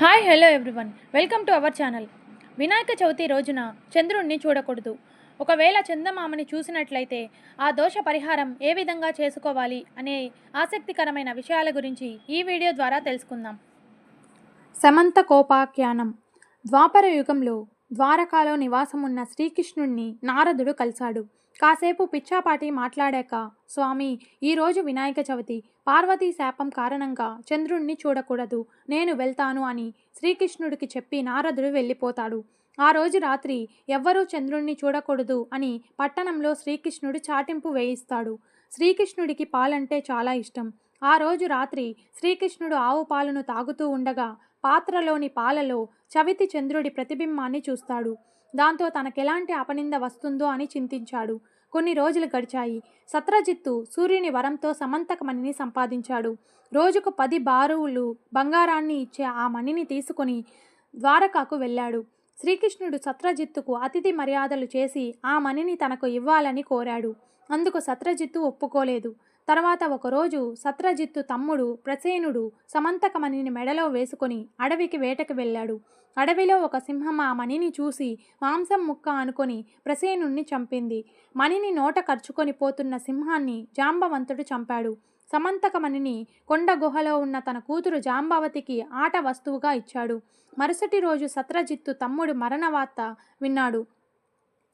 Hi hello everyone. Welcome to our channel. Vinayaka Chavithi రోజున చంద్రుణ్ణి చూడకూడదు. ఒకవేళ చందమామని చూసినట్లయితే ఆ దోష పరిహారం ఏ విధంగా చేసుకోవాలి అనే ఆసక్తికరమైన విషయాల గురించి ఈ వీడియో ద్వారా తెలుసుకుందాం. సమంత కోపాఖ్యానం. ద్వాపర యుగంలో ద్వారకాలో నివాసమున్న శ్రీకృష్ణుణ్ణి నారదుడు కలిశాడు. కాసేపు పిచ్చాపాటి మాట్లాడాక స్వామి ఈరోజు వినాయక చవితి. పార్వతీ శాపం కారణంగా చంద్రుణ్ణి చూడకూడదు. నేను వెళ్తాను అని శ్రీకృష్ణుడికి చెప్పి నారదుడు వెళ్ళిపోతాడు. ఆ రోజు రాత్రి ఎవ్వరూ చంద్రుణ్ణి చూడకూడదు అని పట్టణంలో శ్రీకృష్ణుడు చాటింపు వేయిస్తాడు. శ్రీకృష్ణుడికి పాలంటే చాలా ఇష్టం. ఆ రోజు రాత్రి శ్రీకృష్ణుడు ఆవు పాలను తాగుతూ ఉండగా పాత్రలోని పాలలో చవితి చంద్రుడి ప్రతిబింబాన్ని చూస్తాడు. దాంతో తనకెలాంటి అపనింద వస్తుందో అని చింతించాడు. కొన్ని రోజులు గడిచాయి. సత్రజిత్తు సూర్యుని వరంతో సమంతక మణిని సంపాదించాడు. రోజుకు పది బారువులు బంగారాన్ని ఇచ్చే ఆ మణిని తీసుకొని ద్వారకాకు వెళ్ళాడు. శ్రీకృష్ణుడు సత్రజిత్తుకు అతిథి మర్యాదలు చేసి ఆ మణిని తనకు ఇవ్వాలని కోరాడు. అందుకు సత్రజిత్తు ఒప్పుకోలేదు. తర్వాత ఒకరోజు సత్రజిత్తు తమ్ముడు ప్రసేనుడు సమంతకమణిని మెడలో వేసుకొని అడవికి వేటకు వెళ్ళాడు. అడవిలో ఒక సింహం ఆ మణిని చూసి మాంసం ముక్క అనుకొని ప్రసేనుణ్ణి చంపింది. మణిని నోట ఖర్చుకొని పోతున్న సింహాన్ని జాంబవంతుడు చంపాడు. సమంతకమణిని కొండ గుహలో ఉన్న తన కూతురు జాంబావతికి ఆట వస్తువుగా ఇచ్చాడు. మరుసటి రోజు సత్రజిత్తు తమ్ముడు మరణ వార్త విన్నాడు.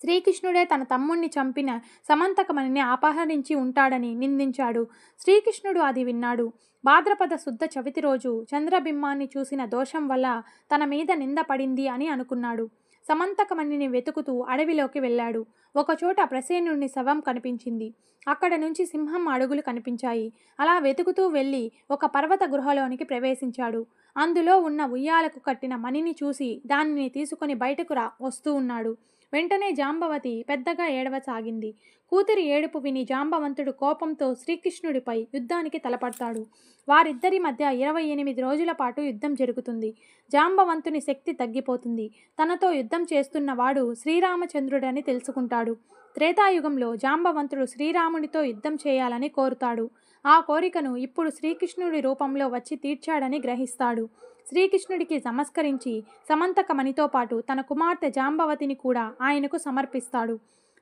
శ్రీకృష్ణుడే తన తమ్ముణ్ణి చంపిన సమంతకమణిని అపహరించి ఉంటాడని నిందించాడు. శ్రీకృష్ణుడు అది విన్నాడు. భాద్రపద శుద్ధ చవితి రోజు చంద్రబింబాన్ని చూసిన దోషం వల్ల తన మీద నింద పడింది అని అనుకున్నాడు. సమంతకమణిని వెతుకుతూ అడవిలోకి వెళ్ళాడు. ఒకచోట ప్రసేనుడిని శవం కనిపించింది. అక్కడ నుంచి సింహం అడుగులు కనిపించాయి. అలా వెతుకుతూ వెళ్ళి ఒక పర్వత గృహలోనికి ప్రవేశించాడు. అందులో ఉన్న ఉయ్యాలకు కట్టిన మణిని చూసి దానిని తీసుకొని బయటకు రా వస్తూ ఉన్నాడు. వెంటనే జాంబవతి పెద్దగా ఏడవసాగింది. కూతురి ఏడుపు విని జాంబవంతుడు కోపంతో శ్రీకృష్ణుడిపై యుద్ధానికి తలపడతాడు. వారిద్దరి మధ్య ఇరవై ఎనిమిది రోజుల పాటు యుద్ధం జరుగుతుంది. జాంబవంతుని శక్తి తగ్గిపోతుంది. తనతో యుద్ధం చేస్తున్న వాడు శ్రీరామచంద్రుడని తెలుసుకుంటాడు. త్రేతాయుగంలో జాంబవంతుడు శ్రీరామునితో యుద్ధం చేయాలని కోరుతాడు. ఆ కోరికను ఇప్పుడు శ్రీకృష్ణుడి రూపంలో వచ్చి తీర్చాడని గ్రహిస్తాడు. శ్రీకృష్ణుడికి నమస్కరించి సమంతకమణితో పాటు తన కుమార్తె జాంబవతిని కూడా ఆయనకు సమర్పిస్తాడు.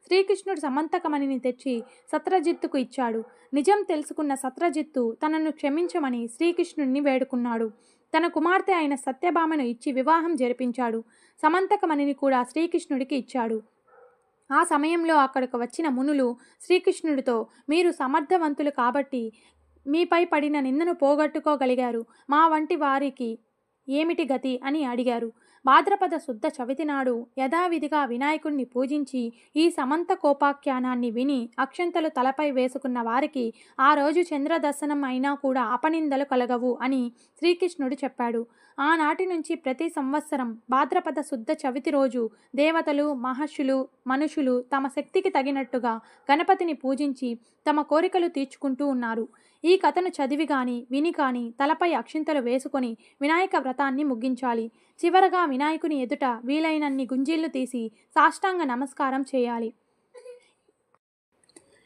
శ్రీకృష్ణుడు సమంతకమణిని తెచ్చి సత్రజిత్తుకు ఇచ్చాడు. నిజం తెలుసుకున్న సత్రజిత్తు తనను క్షమించమని శ్రీకృష్ణుడిని వేడుకున్నాడు. తన కుమార్తె అయిన సత్యభామను ఇచ్చి వివాహం జరిపించాడు. సమంతకమణిని కూడా శ్రీకృష్ణుడికి ఇచ్చాడు. ఆ సమయంలో అక్కడికి వచ్చిన మునులు శ్రీకృష్ణుడితో మీరు సమర్థవంతులు కాబట్టి మీపై పడిన నిందను పోగొట్టుకోగలిగారు. మా వంటి వారికి ఏమిటి గతి? అని అడిగారు. భాద్రపద శుద్ధ చవితి నాడు యథావిధిగా వినాయకుణ్ణి పూజించి ఈ సమంత కోపాఖ్యానాన్ని విని అక్షంతలు తలపై వేసుకున్న వారికి ఆ రోజు చంద్రదర్శనం అయినా కూడా అపనిందలు కలగవు అని శ్రీకృష్ణుడు చెప్పాడు. ఆనాటి నుంచి ప్రతి సంవత్సరం భాద్రపద శుద్ధ చవితి రోజు దేవతలు మహర్షులు మనుషులు తమ శక్తికి తగినట్టుగా గణపతిని పూజించి తమ కోరికలు తీర్చుకుంటూ ఉన్నారు. ఈ కథను చదివి కానీ విని కానీ తలపై అక్షింతలు వేసుకొని వినాయక వ్రతాన్ని ముగించాలి. చివరగా వినాయకుని ఎదుట వీలైనన్ని గుంజీళ్ళు తీసి సాష్టాంగ నమస్కారం చేయాలి.